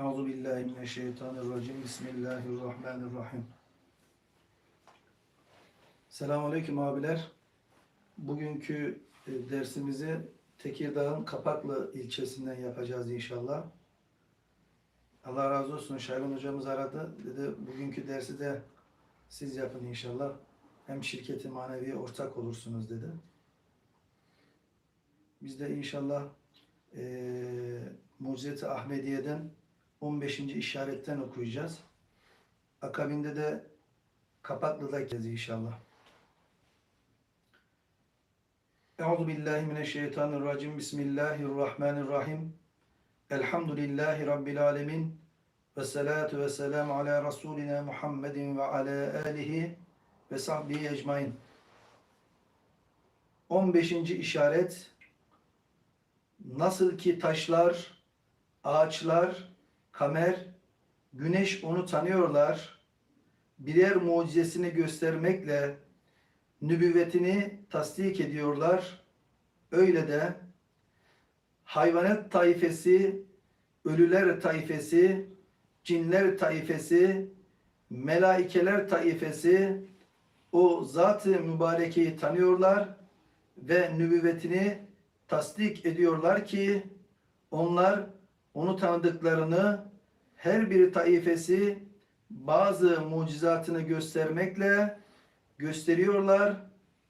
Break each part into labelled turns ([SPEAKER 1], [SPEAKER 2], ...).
[SPEAKER 1] Euzu billahi mineşşeytanirracim. Bismillahirrahmanirrahim. Selamünaleyküm abiler. Bugünkü e, dersimizi Tekirdağ'ın Kapaklı ilçesinden yapacağız inşallah. Allah razı olsun. Şahin hocamız aradı. Dedi bugünkü dersi de siz yapın inşallah. Hem şirketi manevi ortak olursunuz dedi. Biz de inşallah eee Mucizet-i Ahmediye'den 15. işaretten okuyacağız. Akabinde de Kapaklı'da inşallah. Euzu billahi mineşşeytanirracim. Bismillahirrahmanirrahim. Elhamdülillahi rabbil alamin. Ve salatu ve selamu ala Resulina Muhammedin ve ala alihi ve sahbihi ecmain. 15. işaret Nasıl ki taşlar, ağaçlar, kamer, güneş onu tanıyorlar, birer mucizesini göstermekle nübüvvetini tasdik ediyorlar. Öyle de hayvanat taifesi, ölüler taifesi, cinler taifesi, melaikeler taifesi o zat-ı mübarekeyi tanıyorlar ve nübüvvetini tasdik ediyorlar ki onlar onu tanıdıklarını her bir taifesi bazı mucizatını göstermekle gösteriyorlar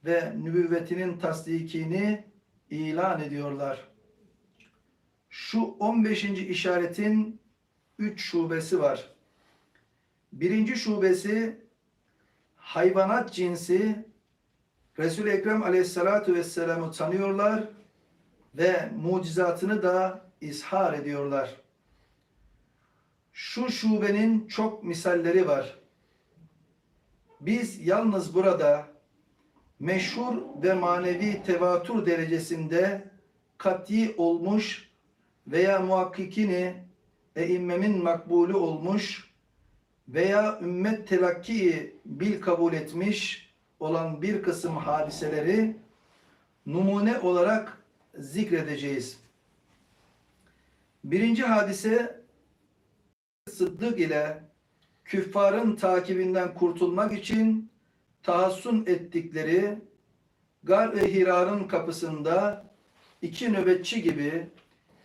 [SPEAKER 1] ve nübüvvetinin tasdikini ilan ediyorlar. Şu 15. işaretin 3 şubesi var. Birinci şubesi hayvanat cinsi Resul-i Ekrem aleyhissalatu vesselam'ı tanıyorlar ve mucizatını da izhar ediyorlar. Şu şubenin çok misalleri var. Biz yalnız burada meşhur ve manevi tevatür derecesinde kat'i olmuş veya muhakkikini eimmemin makbulü olmuş veya ümmet telakkiyi bil kabul etmiş olan bir kısım hadiseleri numune olarak zikredeceğiz. Birinci hadise Sıddık ile küffarın takibinden kurtulmak için tahassun ettikleri Gar-ı Hirar'ın kapısında iki nöbetçi gibi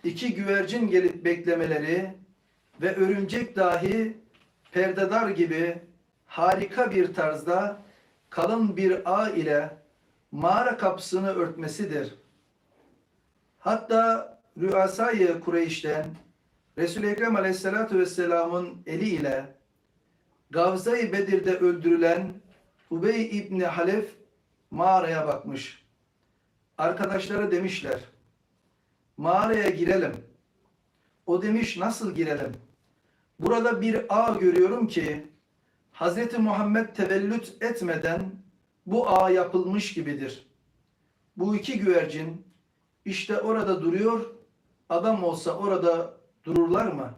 [SPEAKER 1] iki güvercin gelip beklemeleri ve örümcek dahi perdedar gibi harika bir tarzda kalın bir ağ ile mağara kapısını örtmesidir. Hatta Rüasay-ı Kureyş'ten Resul-i Ekrem Aleyhisselatü Vesselam'ın eliyle Gavza-i Bedir'de öldürülen Ubey İbni Halef mağaraya bakmış. Arkadaşları demişler, mağaraya girelim. O demiş, nasıl girelim? Burada bir ağ görüyorum ki, Hz. Muhammed tevellüt etmeden bu ağ yapılmış gibidir. Bu iki güvercin işte orada duruyor, adam olsa orada dururlar mı?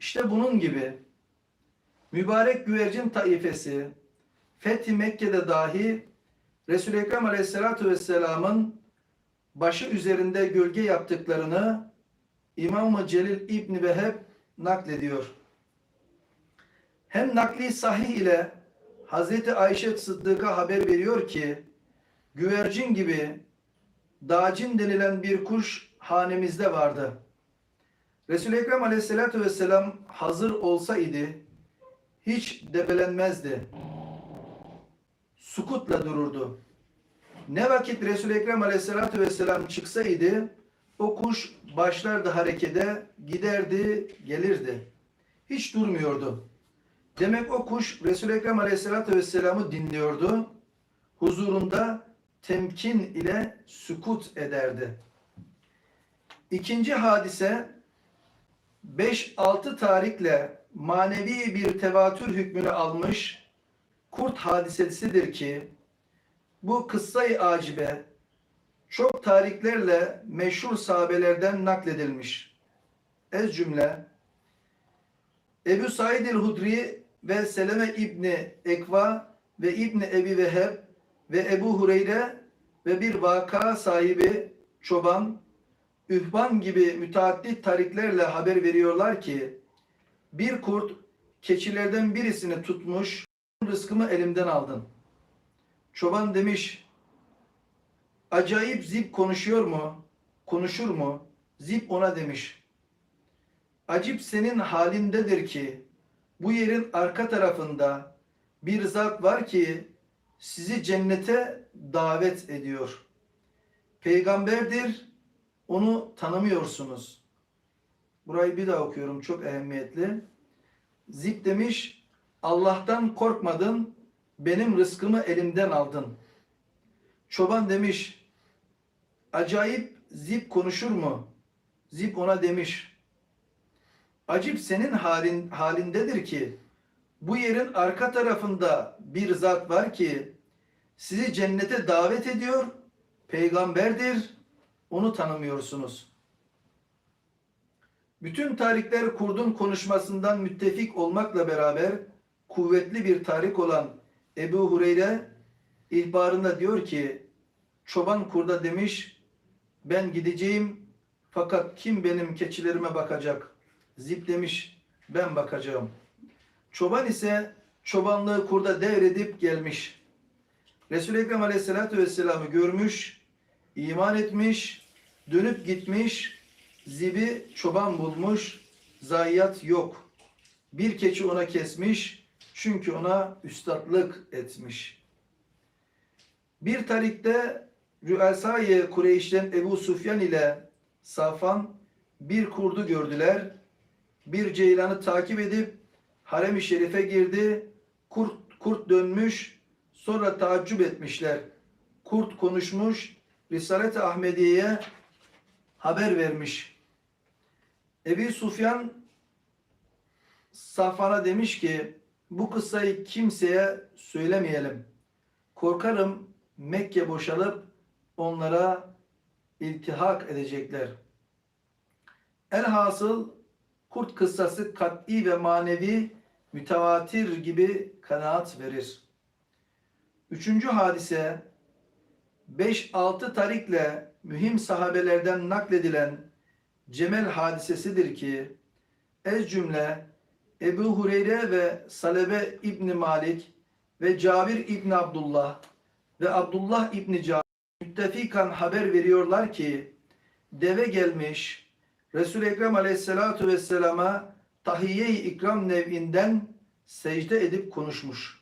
[SPEAKER 1] İşte bunun gibi mübarek güvercin taifesi Fethi Mekke'de dahi Resul-i Ekrem Aleyhisselatü Vesselam'ın başı üzerinde gölge yaptıklarını İmam-ı Celil İbni Veheb naklediyor. Hem nakli sahih ile Hazreti Ayşe Sıddık'a haber veriyor ki güvercin gibi dağcin denilen bir kuş hanemizde vardı. Resul-i Ekrem aleyhissalatü vesselam hazır olsaydı hiç debelenmezdi. Sukutla dururdu. Ne vakit Resul-i Ekrem aleyhissalatü vesselam çıksaydı o kuş başlardı harekete, giderdi, gelirdi. Hiç durmuyordu. Demek o kuş Resul-i Ekrem aleyhissalatü vesselam'ı dinliyordu. Huzurunda temkin ile sükut ederdi. İkinci hadise 5-6 tarikle manevi bir tevatür hükmünü almış kurt hadisesidir ki bu kıssayı acibe çok tariklerle meşhur sahabelerden nakledilmiş. Ez cümle Ebu Said el-Hudri ve Seleme İbni Ekva ve İbni Ebi Veheb ve Ebu Hureyre ve bir vaka sahibi çoban ühban gibi müteaddit tariklerle haber veriyorlar ki bir kurt keçilerden birisini tutmuş rızkımı elimden aldın. Çoban demiş acayip zip konuşuyor mu? Konuşur mu? Zip ona demiş. Acip senin halindedir ki bu yerin arka tarafında bir zat var ki sizi cennete davet ediyor. Peygamberdir, onu tanımıyorsunuz. Burayı bir daha okuyorum, çok ehemmiyetli. Zip demiş, Allah'tan korkmadın, benim rızkımı elimden aldın. Çoban demiş, acayip zip konuşur mu? Zip ona demiş, acip senin halin, halindedir ki, bu yerin arka tarafında bir zat var ki, sizi cennete davet ediyor, peygamberdir, onu tanımıyorsunuz. Bütün tarikler kurdun konuşmasından müttefik olmakla beraber kuvvetli bir tarik olan Ebu Hureyre ihbarında diyor ki çoban kurda demiş ben gideceğim fakat kim benim keçilerime bakacak? Zip demiş ben bakacağım. Çoban ise çobanlığı kurda devredip gelmiş. Resul-i Ekrem Aleyhisselatü Vesselam'ı görmüş, iman etmiş, dönüp gitmiş, zibi çoban bulmuş, zayiat yok. Bir keçi ona kesmiş, çünkü ona üstadlık etmiş. Bir tarikte Rü'esâye Kureyş'ten Ebu Sufyan ile Safan bir kurdu gördüler. Bir ceylanı takip edip harem-i şerife girdi. Kurt, kurt dönmüş, sonra taaccüp etmişler. Kurt konuşmuş, Risalet-i Ahmediye'ye haber vermiş. Ebu Sufyan Safan'a demiş ki bu kıssayı kimseye söylemeyelim. Korkarım Mekke boşalıp onlara iltihak edecekler. Elhasıl kurt kıssası kat'i ve manevi mütevatir gibi kanaat verir. Üçüncü hadise 5-6 tarikle mühim sahabelerden nakledilen Cemel hadisesidir ki ez cümle Ebu Hureyre ve Salebe İbni Malik ve Cabir İbni Abdullah ve Abdullah İbni Cabir müttefikan haber veriyorlar ki deve gelmiş Resul-i Ekrem Aleyhisselatü Vesselam'a tahiyye-i ikram nev'inden secde edip konuşmuş.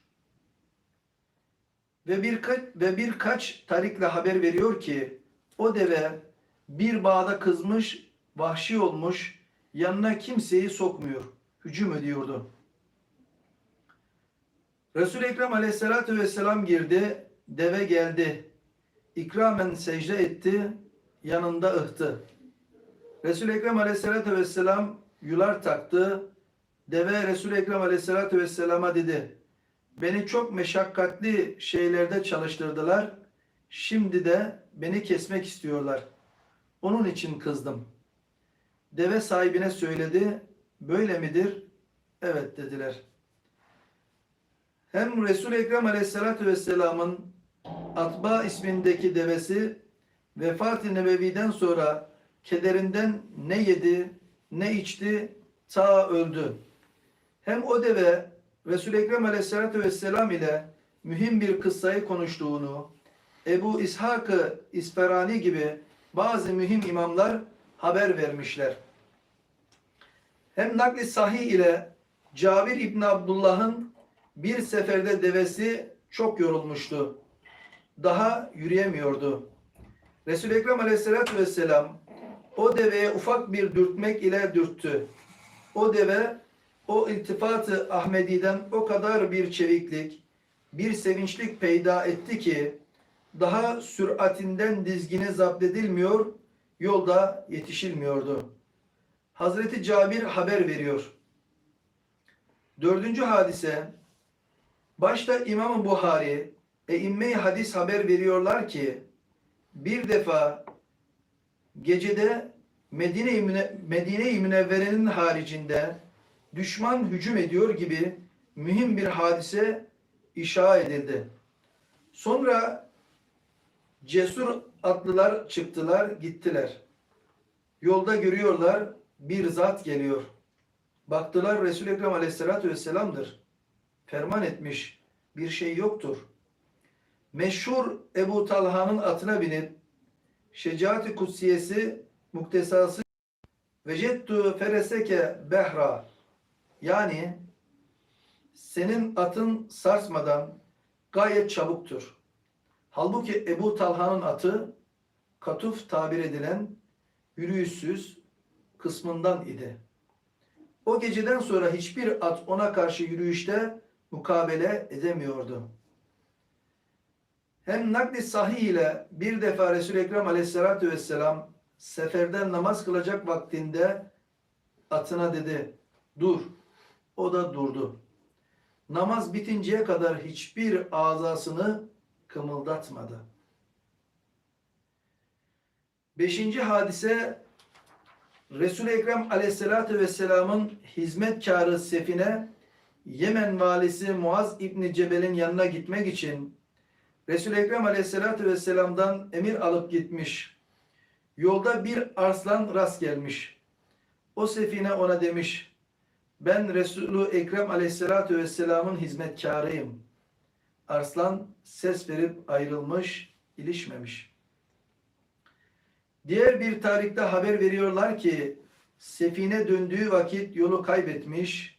[SPEAKER 1] Ve birkaç, ve birkaç tarikle haber veriyor ki o deve bir bağda kızmış, vahşi olmuş, yanına kimseyi sokmuyor, hücum ediyordu. Resul-i Ekrem aleyhissalatü vesselam girdi, deve geldi. İkramen secde etti, yanında ıhtı. Resul-i Ekrem aleyhissalatü vesselam yular taktı. Deve Resul-i Ekrem aleyhissalatü vesselama dedi. Beni çok meşakkatli şeylerde çalıştırdılar. Şimdi de beni kesmek istiyorlar. Onun için kızdım. Deve sahibine söyledi. Böyle midir? Evet dediler. Hem Resul-i Ekrem Aleyhisselatü Vesselam'ın Atba ismindeki devesi vefat-ı nebeviden sonra kederinden ne yedi ne içti ta öldü. Hem o deve Resul-i Ekrem Aleyhisselatü Vesselam ile mühim bir kıssayı konuştuğunu Ebu İshak-ı İsferani gibi bazı mühim imamlar haber vermişler. Hem nakli sahih ile Cabir İbni Abdullah'ın bir seferde devesi çok yorulmuştu. Daha yürüyemiyordu. Resul-i Ekrem Aleyhisselatü Vesselam o deveye ufak bir dürtmek ile dürttü. O deve o iltifatı Ahmedi'den o kadar bir çeviklik, bir sevinçlik peyda etti ki daha süratinden dizgini zapt edilmiyor, yolda yetişilmiyordu. Hazreti Cabir haber veriyor. Dördüncü hadise, başta İmam-ı Buhari ve İmme-i Hadis haber veriyorlar ki, bir defa gecede Medine-i Medine Münevvere'nin haricinde düşman hücum ediyor gibi mühim bir hadise işa edildi. Sonra cesur atlılar çıktılar, gittiler. Yolda görüyorlar bir zat geliyor. Baktılar Resul-i Ekrem aleyhissalatü vesselam'dır. Ferman etmiş bir şey yoktur. Meşhur Ebu Talha'nın atına binip Şecaat-i Kutsiyesi muktesası Vecettu fereseke behra yani senin atın sarsmadan gayet çabuktur. Halbuki Ebu Talha'nın atı katuf tabir edilen yürüyüşsüz kısmından idi. O geceden sonra hiçbir at ona karşı yürüyüşte mukabele edemiyordu. Hem nakli sahih ile bir defa Resul-i Ekrem aleyhissalatü vesselam seferden namaz kılacak vaktinde atına dedi dur. O da durdu. Namaz bitinceye kadar hiçbir azasını kımıldatmadı. Beşinci hadise Resul-i Ekrem aleyhissalatü vesselamın hizmetkarı Sefine Yemen valisi Muaz İbni Cebel'in yanına gitmek için Resul-i Ekrem aleyhissalatü vesselam'dan emir alıp gitmiş. Yolda bir arslan rast gelmiş. O Sefine ona demiş, ben Resulü Ekrem aleyhissalatü vesselamın hizmetkarıyım. Arslan ses verip ayrılmış, ilişmemiş. Diğer bir tarihte haber veriyorlar ki Sefine döndüğü vakit yolu kaybetmiş,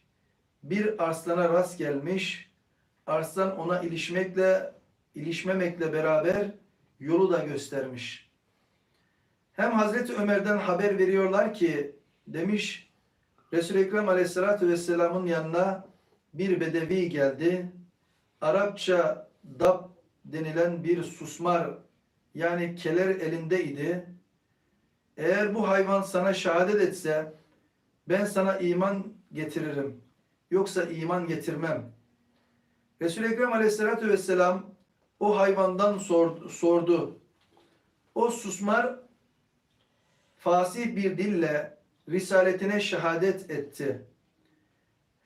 [SPEAKER 1] bir arslana rast gelmiş, arslan ona ilişmekle ilişmemekle beraber yolu da göstermiş. Hem Hazreti Ömer'den haber veriyorlar ki demiş Resul-i Ekrem Aleyhisselatü Vesselam'ın yanına bir bedevi geldi. Arapça dab denilen bir susmar yani keler elinde idi. Eğer bu hayvan sana şehadet etse ben sana iman getiririm. Yoksa iman getirmem. Resul-i Ekrem Aleyhisselatü Vesselam o hayvandan sordu. O susmar fasih bir dille risaletine şehadet etti.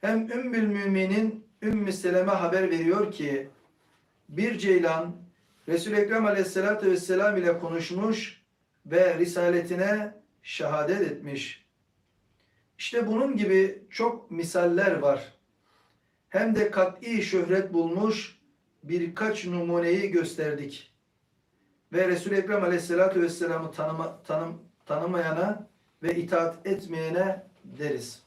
[SPEAKER 1] Hem Ümmül Müminin Ümmü Seleme haber veriyor ki bir ceylan Resul-i Ekrem Aleyhisselatü Vesselam ile konuşmuş ve risaletine şehadet etmiş. İşte bunun gibi çok misaller var. Hem de kat'i şöhret bulmuş birkaç numuneyi gösterdik. Ve Resul-i Ekrem Aleyhisselatü Vesselam'ı tanıma, tanım, tanımayana ve itaat etmeyene deriz.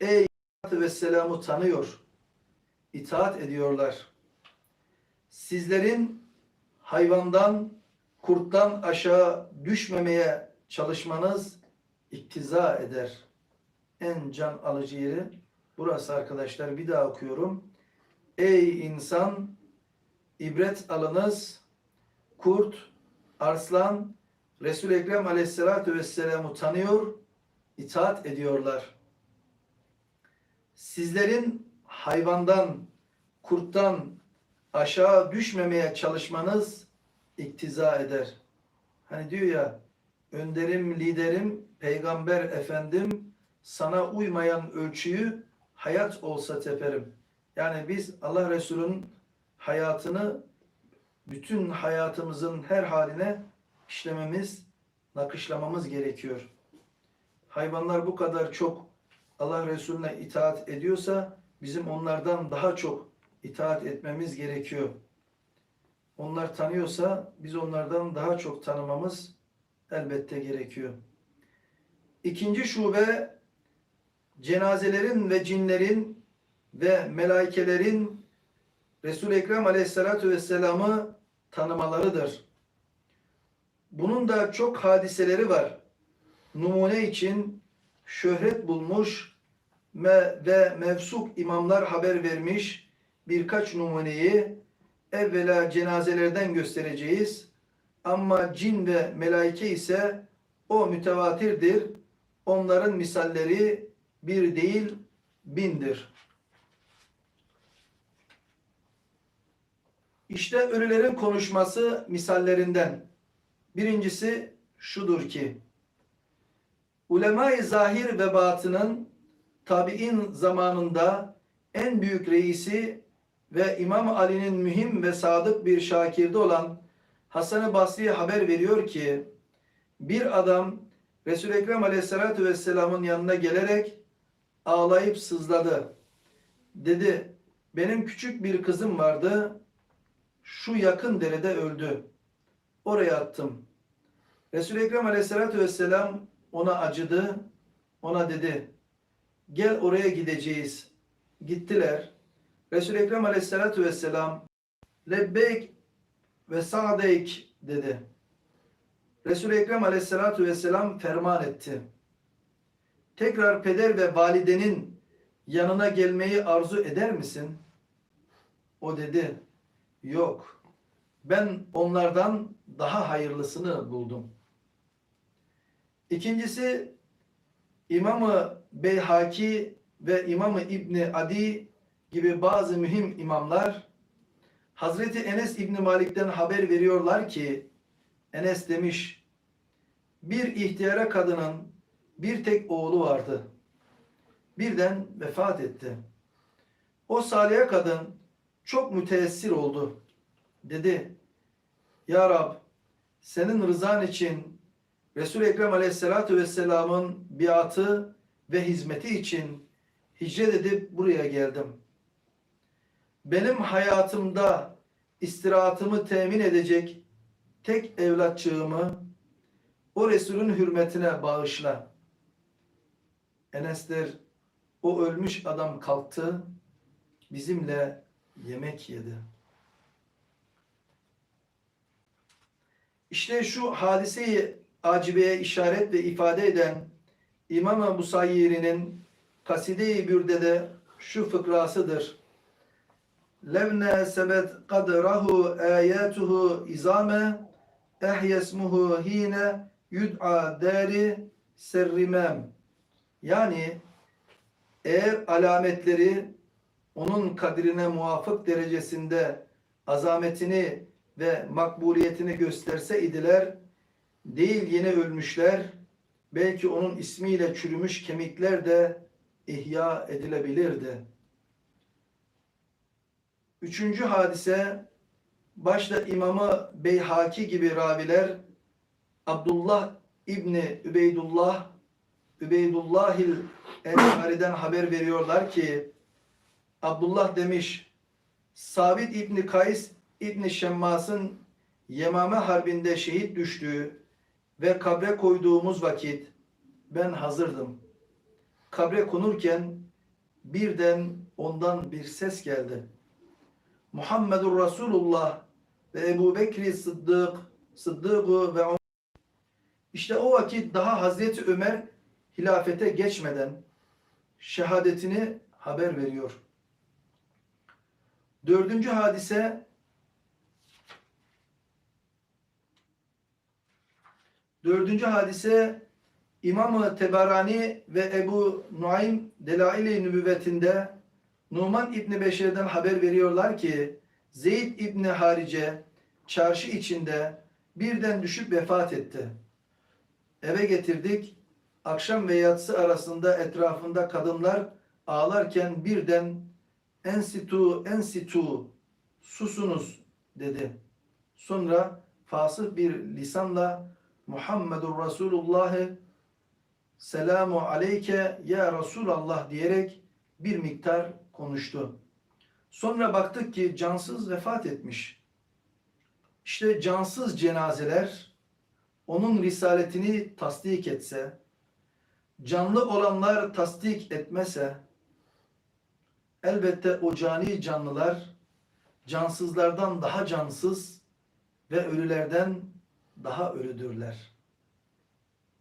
[SPEAKER 1] Ey Vesselam'ı tanıyor, itaat ediyorlar. Sizlerin hayvandan, kurttan aşağı düşmemeye çalışmanız iktiza eder. En can alıcı yeri burası arkadaşlar. Bir daha okuyorum. Ey insan, ibret alınız, kurt, arslan, Resul-i Ekrem aleyhissalatü vesselam'ı tanıyor, itaat ediyorlar. Sizlerin hayvandan, kurttan aşağı düşmemeye çalışmanız iktiza eder. Hani diyor ya, önderim, liderim, peygamber efendim, sana uymayan ölçüyü hayat olsa teperim. Yani biz Allah Resulü'nün hayatını bütün hayatımızın her haline işlememiz, nakışlamamız gerekiyor. Hayvanlar bu kadar çok Allah Resulüne itaat ediyorsa bizim onlardan daha çok itaat etmemiz gerekiyor. Onlar tanıyorsa biz onlardan daha çok tanımamız elbette gerekiyor. İkinci şube cenazelerin ve cinlerin ve melaikelerin Resul-i Ekrem Aleyhisselatü Vesselam'ı tanımalarıdır. Bunun da çok hadiseleri var. Numune için şöhret bulmuş ve mevsuk imamlar haber vermiş birkaç numuneyi evvela cenazelerden göstereceğiz. Ama cin ve melaike ise o mütevatirdir. Onların misalleri bir değil bindir. İşte ölülerin konuşması misallerinden. Birincisi şudur ki, ulema-i zahir ve batının tabi'in zamanında en büyük reisi ve İmam Ali'nin mühim ve sadık bir şakirdi olan Hasan-ı Basri haber veriyor ki, bir adam Resul-i Ekrem Aleyhisselatü Vesselam'ın yanına gelerek ağlayıp sızladı. Dedi, benim küçük bir kızım vardı, şu yakın derede öldü. Oraya attım. Resul-i Ekrem Aleyhisselatü Vesselam ona acıdı, ona dedi, gel oraya gideceğiz. Gittiler. Resul-i Ekrem Aleyhisselatü Vesselam, lebbeyk ve sa'deyk dedi. Resul-i Ekrem Aleyhisselatü Vesselam ferman etti. Tekrar peder ve validenin yanına gelmeyi arzu eder misin? O dedi, yok. Ben onlardan daha hayırlısını buldum. İkincisi, İmam-ı Beyhaki ve İmam-ı İbni Adi gibi bazı mühim imamlar Hazreti Enes İbni Malik'ten haber veriyorlar ki Enes demiş bir ihtiyara kadının bir tek oğlu vardı. Birden vefat etti. O salih kadın çok müteessir oldu. Dedi Ya Rab senin rızan için Resul-i Ekrem Aleyhisselatü Vesselam'ın biatı ve hizmeti için hicret edip buraya geldim. Benim hayatımda istirahatımı temin edecek tek evlatçığımı o Resulün hürmetine bağışla. Enes der, o ölmüş adam kalktı, bizimle yemek yedi. İşte şu hadiseyi acibeye işaret ve ifade eden İmam-ı Busayyiri'nin Kaside-i Bürde'de şu fıkrasıdır. Levne sebet kadrahu ayatuhu izame ehyesmuhu hine yud'a dari serrimem. Yani eğer alametleri onun kadrine muvafık derecesinde azametini ve makbuliyetini gösterse idiler, değil yeni ölmüşler, belki onun ismiyle çürümüş kemikler de ihya edilebilirdi. Üçüncü hadise, başta imamı Beyhaki gibi raviler, Abdullah İbni Übeydullah, Übeydullahil Ensari'den haber veriyorlar ki, Abdullah demiş, Sabit İbni Kays İbni Şemmas'ın Yemame Harbi'nde şehit düştüğü ve kabre koyduğumuz vakit ben hazırdım. Kabre konurken birden ondan bir ses geldi. Muhammedur Resulullah ve Ebu Bekri Sıddık, Sıddık'ı ve işte o vakit daha Hazreti Ömer hilafete geçmeden şehadetini haber veriyor. Dördüncü hadise Dördüncü hadise İmam-ı Tebarani ve Ebu Nuaym Delail-i Nübüvvetinde Numan İbni Beşir'den haber veriyorlar ki Zeyd İbni Harice çarşı içinde birden düşüp vefat etti. Eve getirdik. Akşam ve yatsı arasında etrafında kadınlar ağlarken birden ensitu ensitu susunuz dedi. Sonra fasıh bir lisanla Muhammedur Resulullah selamu aleyke ya Resulallah diyerek bir miktar konuştu. Sonra baktık ki cansız vefat etmiş. İşte cansız cenazeler onun risaletini tasdik etse, canlı olanlar tasdik etmese, elbette o cani canlılar cansızlardan daha cansız ve ölülerden daha ölüdürler.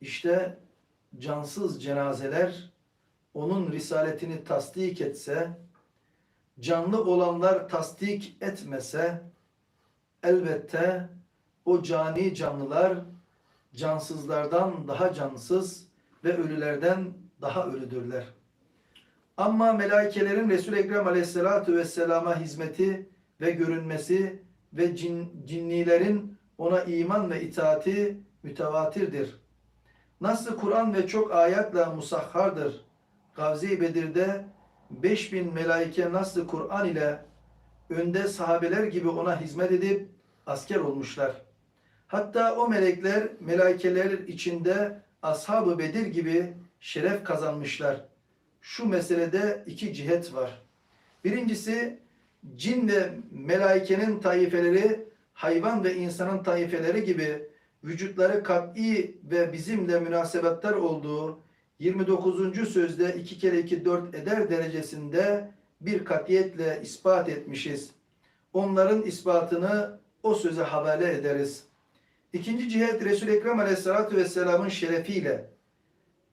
[SPEAKER 1] İşte cansız cenazeler onun risaletini tasdik etse, canlı olanlar tasdik etmese, elbette o cani canlılar cansızlardan daha cansız ve ölülerden daha ölüdürler. Ama melaikelerin Resul-i Ekrem aleyhissalatu vesselama hizmeti ve görünmesi ve cin, cinnilerin ona iman ve itaati mütevatirdir. Nasıl Kur'an ve çok ayetle musahhardır. Gavzi Bedir'de 5000 melaike nasıl Kur'an ile önde sahabeler gibi ona hizmet edip asker olmuşlar. Hatta o melekler melaikeler içinde Ashab-ı Bedir gibi şeref kazanmışlar. Şu meselede iki cihet var. Birincisi cin ve melaikenin taifeleri hayvan ve insanın taifeleri gibi vücutları kat'i ve bizimle münasebetler olduğu 29. sözde 2 kere 2 4 eder derecesinde bir katiyetle ispat etmişiz. Onların ispatını o söze havale ederiz. İkinci cihet Resul-i Ekrem Aleyhisselatü Vesselam'ın şerefiyle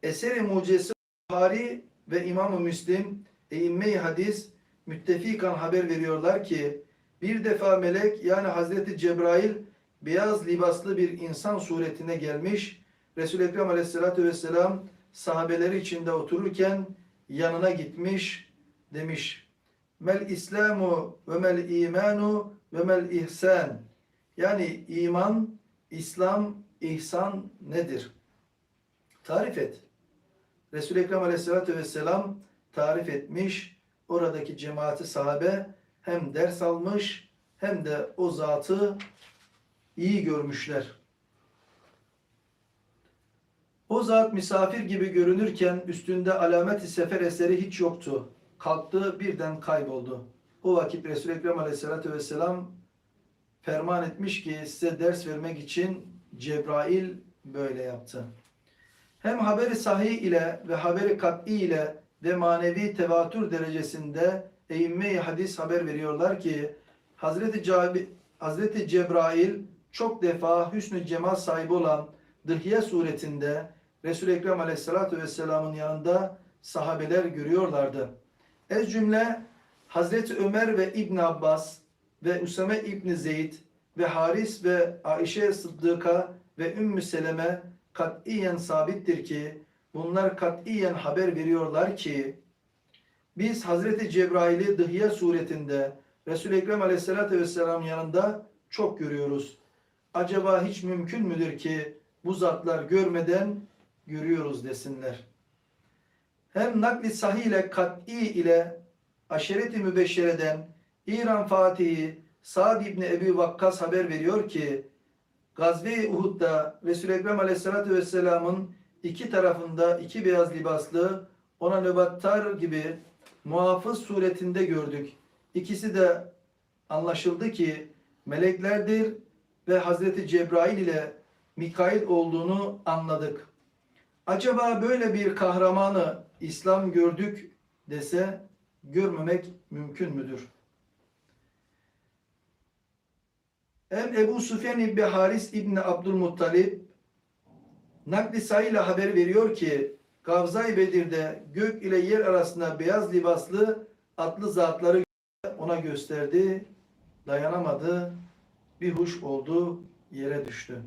[SPEAKER 1] eseri mucizesi Buhari ve İmam-ı Müslim eğimme-i hadis müttefikan haber veriyorlar ki bir defa melek yani Hazreti Cebrail beyaz libaslı bir insan suretine gelmiş. Resul-i Ekrem Aleyhisselatü Vesselam sahabeleri içinde otururken yanına gitmiş demiş. Mel İslamu ve mel imanu ve mel ihsan. Yani iman, İslam, ihsan nedir? Tarif et. Resul-i Ekrem Aleyhisselatü Vesselam tarif etmiş. Oradaki cemaati sahabe hem ders almış hem de o zatı iyi görmüşler. O zat misafir gibi görünürken üstünde alamet-i sefer eseri hiç yoktu. Kalktı birden kayboldu. O vakit Resul-i Ekrem Aleyhisselatü Vesselam ferman etmiş ki size ders vermek için Cebrail böyle yaptı. Hem haberi sahih ile ve haberi kat'i ile ve manevi tevatür derecesinde eğimme-i hadis haber veriyorlar ki Hazreti, Cabi, Hazreti Cebrail çok defa hüsnü cemal sahibi olan dıhye suretinde Resul-i Ekrem Aleyhisselatü Vesselam'ın yanında sahabeler görüyorlardı. Ez cümle Hazreti Ömer ve İbn Abbas ve Usame İbni Zeyd ve Haris ve Ayşe Sıddıka ve Ümmü Seleme katiyen sabittir ki bunlar katiyen haber veriyorlar ki biz Hazreti Cebrail'i dıhye suretinde Resul-i Ekrem Aleyhisselatü Vesselam yanında çok görüyoruz. Acaba hiç mümkün müdür ki bu zatlar görmeden görüyoruz desinler. Hem nakli sahih ile kat'i ile aşereti mübeşşereden İran Fatihi Sa'd İbni Ebi Vakkas haber veriyor ki Gazve-i Uhud'da Resul-i Ekrem Aleyhisselatü Vesselam'ın iki tarafında iki beyaz libaslı ona nöbattar gibi muhafız suretinde gördük. İkisi de anlaşıldı ki meleklerdir ve Hazreti Cebrail ile Mikail olduğunu anladık. Acaba böyle bir kahramanı İslam gördük dese görmemek mümkün müdür? Hem Ebu Süfyan İbni Haris İbni Abdülmuttalib nakli sayıyla haber veriyor ki Gavza-i Bedir'de gök ile yer arasında beyaz libaslı atlı zatları ona gösterdi. Dayanamadı. Bir huş oldu. Yere düştü.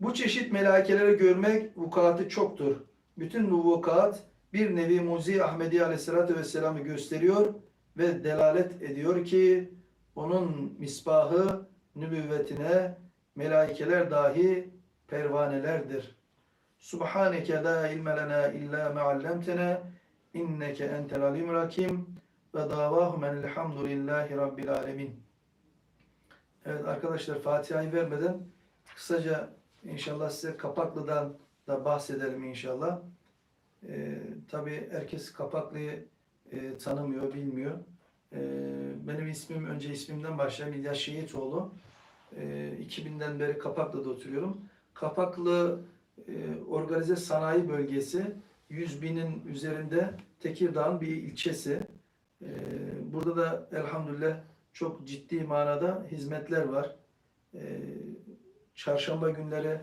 [SPEAKER 1] Bu çeşit melaikeleri görmek vukuatı çoktur. Bütün bu vukuat bir nevi Muzi Ahmedi Aleyhisselatü Vesselam'ı gösteriyor ve delalet ediyor ki onun misbahı nübüvvetine melaikeler dahi pervanelerdir. Subhaneke la ilme lena illa ma allamtena inneke entel alimul hakim ve davahum elhamdülillahi rabbil alemin. Evet arkadaşlar Fatiha'yı vermeden kısaca inşallah size Kapaklı'dan da bahsedelim inşallah. Ee, tabii herkes Kapaklı'yı e, tanımıyor, bilmiyor. Ee, benim ismim, önce ismimden başlayayım. İlyas Şehitoğlu. Ee, 2000'den beri Kapaklı'da oturuyorum. Kapaklı organize sanayi bölgesi 100 binin üzerinde Tekirdağ'ın bir ilçesi. E, burada da elhamdülillah çok ciddi manada hizmetler var. E, çarşamba günleri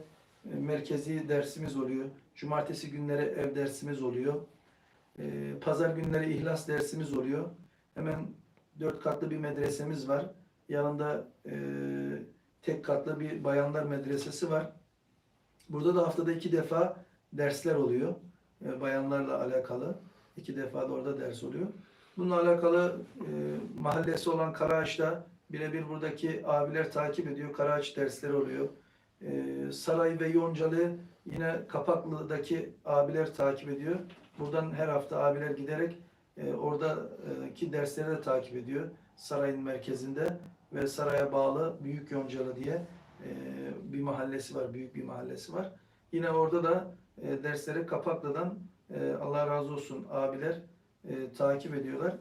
[SPEAKER 1] e, merkezi dersimiz oluyor. Cumartesi günleri ev dersimiz oluyor. Pazar günleri ihlas dersimiz oluyor. Hemen dört katlı bir medresemiz var. Yanında e, tek katlı bir bayanlar medresesi var. Burada da haftada iki defa dersler oluyor. E, bayanlarla alakalı. iki defa da orada ders oluyor. Bununla alakalı e, mahallesi olan Karaağaç'ta birebir buradaki abiler takip ediyor. Karaağaç dersleri oluyor. E, Saray ve Yoncalı yine Kapaklı'daki abiler takip ediyor. Buradan her hafta abiler giderek e, oradaki dersleri de takip ediyor. Sarayın merkezinde ve saraya bağlı Büyük Yoncalı diye bir mahallesi var, büyük bir mahallesi var. Yine orada da e, dersleri Kapaklı'dan e, Allah razı olsun abiler e, takip ediyorlar.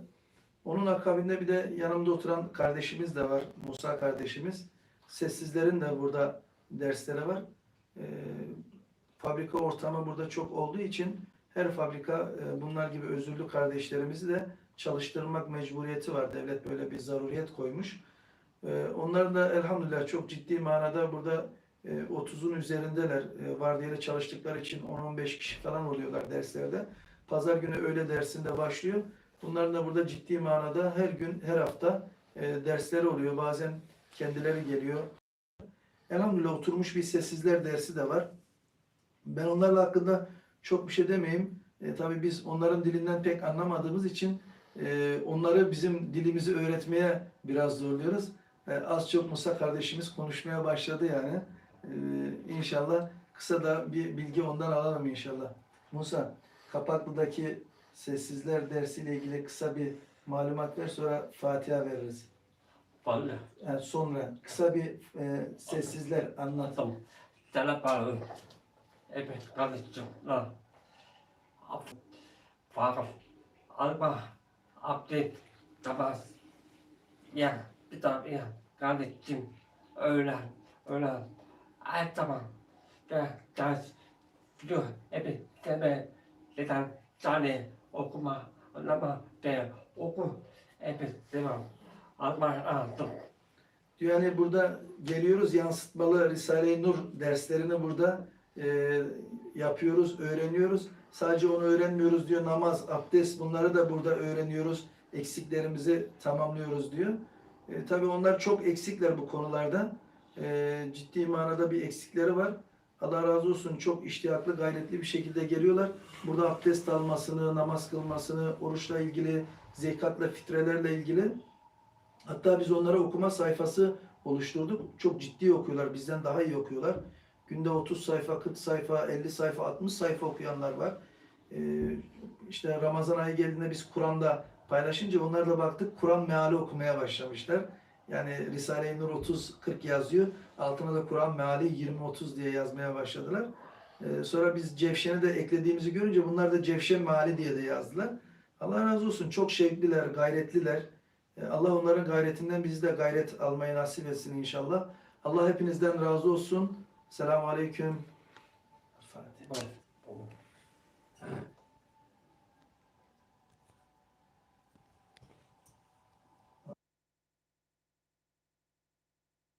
[SPEAKER 1] Onun akabinde bir de yanımda oturan kardeşimiz de var. Musa kardeşimiz. Sessizlerin de burada dersleri var. Fabrika ortamı burada çok olduğu için her fabrika bunlar gibi özürlü kardeşlerimizi de çalıştırmak mecburiyeti var. Devlet böyle bir zaruriyet koymuş. E, onlar da elhamdülillah çok ciddi manada burada e, 30'un üzerindeler. E, vardiyalı çalıştıkları için 10-15 kişi falan oluyorlar derslerde. Pazar günü öğle dersinde başlıyor. Bunların da burada ciddi manada her gün, her hafta e, dersleri oluyor. Bazen kendileri geliyor. Elhamdülillah oturmuş bir sessizler dersi de var. Ben onlarla hakkında çok bir şey demeyeyim. E, tabii biz onların dilinden pek anlamadığımız için e, onları bizim dilimizi öğretmeye biraz zorluyoruz. E, az çok Musa kardeşimiz konuşmaya başladı yani. E, inşallah kısa da bir bilgi ondan alalım inşallah. Musa, Kapaklı'daki sessizler dersiyle ilgili kısa bir malumat ver sonra Fatiha veririz.
[SPEAKER 2] Vallahi.
[SPEAKER 1] Yani sonra kısa bir e, sessizler anlat.
[SPEAKER 2] Tamam. Selam bağlı. Evet kardeşim. Bağlı. Alba. Abdest. Namaz. Ya. Tane ya. Kardeşim. Öğlen. Öğlen. Ay tamam. Ya. Ders. Diyor. Evet. Deme. Neden? Tane. Okuma. Anlama. De. Oku. Evet. Devam. Alma. Aldım.
[SPEAKER 1] Diyor yani burada geliyoruz yansıtmalı Risale-i Nur derslerini burada e, yapıyoruz, öğreniyoruz. Sadece onu öğrenmiyoruz diyor. Namaz, abdest bunları da burada öğreniyoruz. Eksiklerimizi tamamlıyoruz diyor. E, tabii onlar çok eksikler bu konularda. E, ciddi manada bir eksikleri var. Allah razı olsun çok iştiyaklı, gayretli bir şekilde geliyorlar. Burada abdest almasını, namaz kılmasını, oruçla ilgili, zekatla, fitrelerle ilgili Hatta biz onlara okuma sayfası oluşturduk. Çok ciddi okuyorlar. Bizden daha iyi okuyorlar. Günde 30 sayfa, 40 sayfa, 50 sayfa, 60 sayfa okuyanlar var. Ee, işte Ramazan ayı geldiğinde biz Kur'an'da paylaşınca onlarla baktık. Kur'an meali okumaya başlamışlar. Yani Risale-i Nur 30-40 yazıyor. Altına da Kur'an meali 20-30 diye yazmaya başladılar. Ee, sonra biz Cevşen'i de eklediğimizi görünce bunlar da Cevşen meali diye de yazdılar. Allah razı olsun. Çok şevkliler, gayretliler. E, Allah onların gayretinden bizi de gayret almayı nasip etsin inşallah. Allah hepinizden razı olsun. Selamun Aleyküm.
[SPEAKER 2] Tamam.